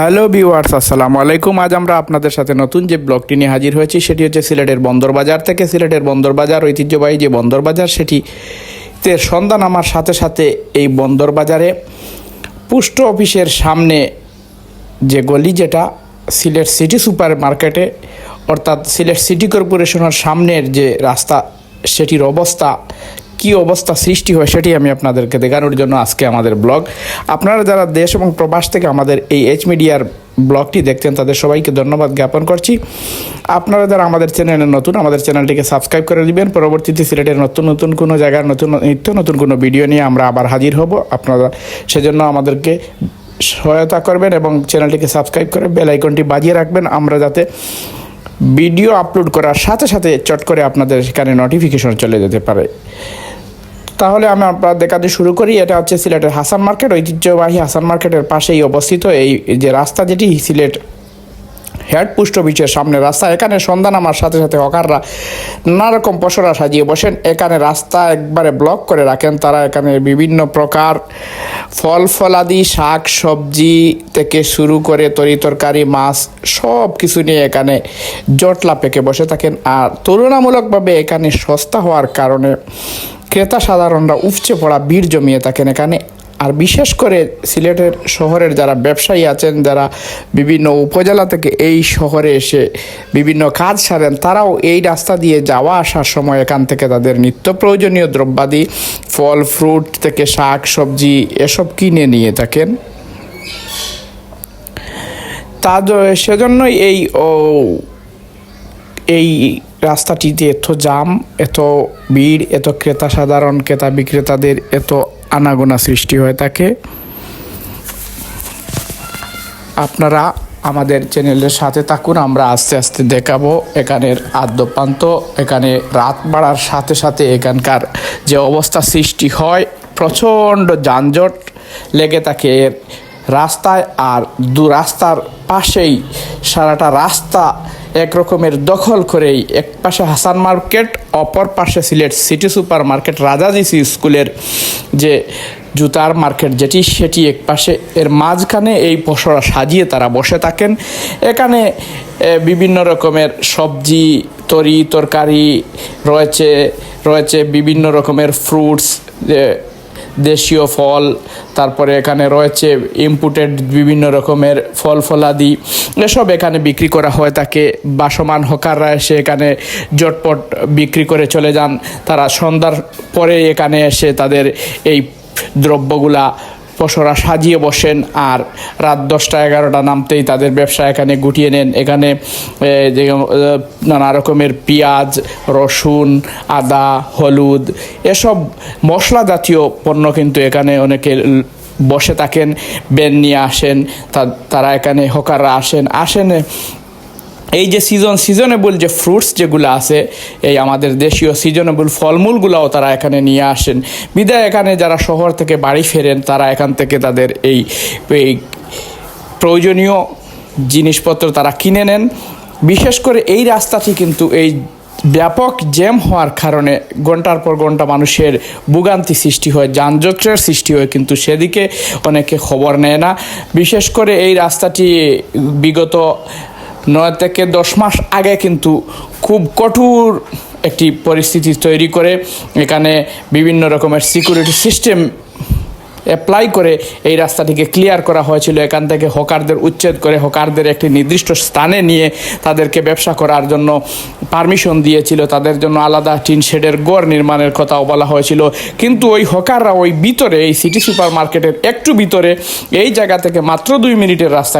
Hello viewers, আসসালামু আলাইকুম। আজ আমরা আপনাদের সাথে নতুন যে ব্লগটি নিয়ে হাজির হয়েছি, সেটি হচ্ছে সিলেটের বন্দর বাজার থেকে। সিলেটের বন্দর বাজার, ঐতিহ্যবাহী যে বন্দর বাজার সেটি তে সন্ধান আমার সাথে সাথে এই বন্দর বাজারে পোস্ট অফিসের সামনে যে গলি যেটা, সিলেট সিটি সুপার মার্কেটে অর্থাৎ সিলেট সিটি কর্পোরেশনের সামনের যে রাস্তা, সেটির অবস্থা কি অবস্থা সৃষ্টি হয় সেটি আমি আপনাদেরকে দেখানোর জন্য আজকে আমাদের ব্লগ। আপনারা যারা দেশ এবং প্রবাস থেকে আমাদের এই এইচ মিডিয়ার ব্লগটি দেখছেন, তাদের সবাইকে ধন্যবাদ জ্ঞাপন করছি। আপনারা যারা আমাদের চ্যানেলে নতুন, আমাদের চ্যানেলটিকে সাবস্ক্রাইব করে দিবেন। পরবর্তীতে সিলেটের নতুন নতুন কোনো জায়গার নতুন, নিত্য নতুন কোনো ভিডিও নিয়ে আমরা আবার হাজির হব। আপনারা সেজন্য আমাদেরকে সহায়তা করবেন এবং চ্যানেলটিকে সাবস্ক্রাইব করে বেল আইকনটি বাজিয়ে রাখবেন। আমরা যাতে ভিডিও আপলোড করার সাথে সাথে চট করে আপনাদের সেখানে নোটিফিকেশন চলে যেতে পারে। তাহলে আমি আপনার দেখাতে শুরু করি। এটা হচ্ছে সিলেটের হাসান মার্কেট। ঐতিহ্যবাহী হাসান মার্কেটের পাশেই অবস্থিত এই যে রাস্তা যেটি, সিলেট হেড পোস্ট অফিসের সামনে রাস্তা। এখানে সন্ধান আমার সাথে সাথে হকাররা নানা রকম পসরা সাজিয়ে বসেন। এখানে রাস্তা একবারে ব্লক করে রাখেন। তারা এখানে বিভিন্ন প্রকার ফল ফলাদি, শাক সবজি থেকে শুরু করে তরি তরকারি, মাছ সব কিছু নিয়ে এখানে জটলা পেকে বসে থাকেন। আর তুলনামূলকভাবে এখানে সস্তা হওয়ার কারণে ক্রেতা সাধারণরা উপচে পড়া ভিড় জমিয়ে থাকেন এখানে। আর বিশেষ করে সিলেটের শহরের যারা ব্যবসায়ী আছেন, যারা বিভিন্ন উপজেলা থেকে এই শহরে এসে বিভিন্ন কাজ সারেন, তারাও এই রাস্তা দিয়ে যাওয়া আসার সময় এখান থেকে তাদের নিত্য প্রয়োজনীয় দ্রব্যাদি, ফল, ফ্রুট থেকে শাক, সবজি এসব কিনে নিয়ে থাকেন। তা সেজন্যই এই ও, এই রাস্তাটিতে এত জাম, এত ভিড়, এত ক্রেতা সাধারণ, ক্রেতা বিক্রেতাদের এত আনাগোনা সৃষ্টি হয়ে থাকে। আপনারা আমাদের চ্যানেলের সাথে থাকুন, আমরা আস্তে আস্তে দেখাবো এখানের আদ্যপ্রান্ত এখানে রাত বাড়ার সাথে সাথে এখানকার যে অবস্থা সৃষ্টি হয়, প্রচণ্ড যানজট লেগে থাকে রাস্তায়। আর দু রাস্তার পাশেই সারাটা রাস্তা এক রকমের দখল করেই এক পাশে হাসান মার্কেট, অপর পাশে Sylhet city super market Rajaji স্কুলের যে জুতার মার্কেট যেটি, সেটি এক পাশে। এর মাঝখানে এই পশরা সাজিয়ে তারা বসে থাকেন। এখানে বিভিন্ন রকমের সবজি, তরি, তরকারি রয়েছে রয়েছে বিভিন্ন রকমের ফ্রুটস দেশীয় ফল, তারপরে এখানে রয়েছে ইম্পোর্টেড বিভিন্ন রকমের ফল ফলাদি, এসব এখানে বিক্রি করা হয় তাকে। বাসমান হকাররা এসে এখানে জটপট বিক্রি করে চলে যান। তারা সন্ধ্যার পরে এখানে এসে তাদের এই দ্রব্যগুলা পসরা সাজিয়ে বসেন আর রাত দশটা এগারোটা নামতেই তাদের ব্যবসা এখানে গুটিয়ে নেন। এখানে যে, নানা রকমের পেঁয়াজ রসুন আদা হলুদ এসব মশলা জাতীয় পণ্য কিন্তু এখানে অনেকে বসে থাকেন বেন নিয়ে আসেন তারা এখানে হকাররা আসেন। আসেন এই যে সিজন সিজনেবল যে ফ্রুটস যেগুলো আছে, এই আমাদের দেশীয় সিজনেবল ফলমূলগুলোও তারা এখানে নিয়ে আসেন। বিদায় এখানে যারা শহর থেকে বাড়ি ফেরেন, তারা এখান থেকে তাদের এই এই প্রয়োজনীয় জিনিসপত্র তারা কিনে নেন। বিশেষ করে এই রাস্তাটি কিন্তু এই ব্যাপক জ্যাম হওয়ার কারণে ঘণ্টার পর ঘণ্টা মানুষের ভোগান্তি সৃষ্টি হয়, যানজটের সৃষ্টি হয়, কিন্তু সেদিকে অনেকে খবর নেয় না। বিশেষ করে এই রাস্তাটি বিগত নয় থেকে দশ মাস আগে কিন্তু খুব কঠোর একটি পরিস্থিতি তৈরি করে এখানে বিভিন্ন রকমের সিকিউরিটি সিস্টেম অ্যাপ্লাই করে এই রাস্তাটিকে ক্লিয়ার করা হয়েছিল। এখান থেকে হকারদের উচ্ছেদ করে হকারদের একটি নির্দিষ্ট স্থানে নিয়ে তাদেরকে ব্যবসা করার জন্য পারমিশন দিয়েছিল। তাদের জন্য আলাদা টিন শেডের গড় নির্মাণের কথাও বলা হয়েছিল। কিন্তু ওই হকাররা ওই ভিতরে, এই সিটি সুপার মার্কেটের একটু ভিতরে, এই জায়গা থেকে মাত্র দুই মিনিটের রাস্তা